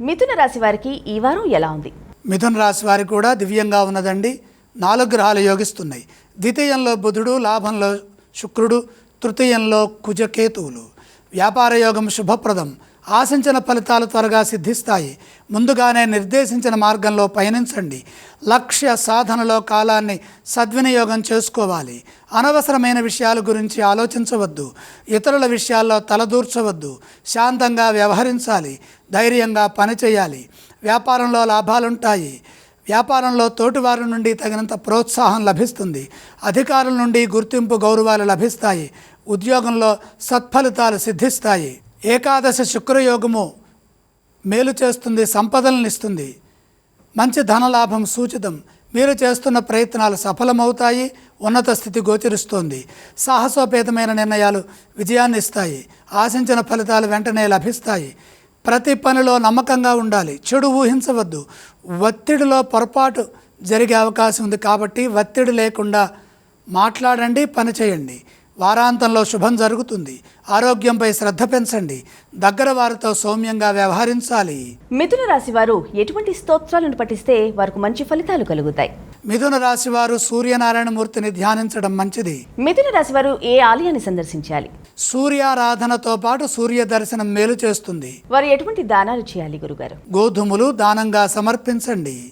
మిథున రాశి వారికి ఈ వారం ఎలా ఉంది? మిథున రాశి వారికి కూడా దివ్యంగా ఉన్నదండి. నాలుగు గ్రహాలు యోగిస్తున్నాయి. ద్వితీయంలో బుధుడు లాభంలో శుక్రుడు తృతీయంలో కుజకేతువులు. వ్యాపార యోగం శుభప్రదం. ఆశించిన ఫలితాలు త్వరగా సిద్ధిస్తాయి. ముందుగానే నిర్దేశించిన మార్గంలో పయనించండి. లక్ష్య సాధనలో కాలాన్ని సద్వినియోగం చేసుకోవాలి. అనవసరమైన విషయాల గురించి ఆలోచించవద్దు. ఇతరుల విషయాల్లో తలదూర్చవద్దు. శాంతంగా వ్యవహరించాలి. ధైర్యంగా పనిచేయాలి వ్యాపారంలో లాభాలుంటాయి. వ్యాపారంలో తోటివారి నుండి తగినంత ప్రోత్సాహం లభిస్తుంది. అధికారుల నుండి గుర్తింపు గౌరవాలు లభిస్తాయి. ఉద్యోగంలో సత్ఫలితాలు సిద్ధిస్తాయి. ఏకాదశ శుక్రయోగము మేలు చేస్తుంది సంపదలను ఇస్తుంది. మంచి ధనలాభం సూచితం. మీరు చేస్తున్న ప్రయత్నాలు సఫలమవుతాయి ఉన్నత స్థితి గోచరిస్తోంది. సాహసోపేతమైన నిర్ణయాలు విజయాన్ని ఇస్తాయి. ఆశించిన ఫలితాలు వెంటనే లభిస్తాయి. ప్రతి పనిలో నమ్మకంగా ఉండాలి. చెడు ఊహించవద్దు. ఒత్తిడిలో పొరపాటు జరిగే అవకాశం ఉంది కాబట్టి ఒత్తిడి లేకుండా మాట్లాడండి పని చేయండి. వారాంతంలో శుభం జరుగుతుంది. ఆరోగ్యంపై శ్రద్ధ పెంచండి. దగ్గర వారితో సౌమ్యంగా వ్యవహరించాలి. మిథున రాశి వారు ఎటువంటి స్తోత్రాలను పఠిస్తే వారికి మంచి ఫలితాలు కలుగుతాయి? మిథున రాశి వారు సూర్యనారాయణమూర్తిని ధ్యానించడం మంచిది. మిథున రాశి వారు ఏ ఆలయాన్ని సందర్శించాలి? సూర్యారాధనతో పాటు సూర్య దర్శనం మేలు చేస్తుంది. వారు ఎటువంటి దానాలు చేయాలి గురుగారు? గోధుమలు దానంగా సమర్పించండి.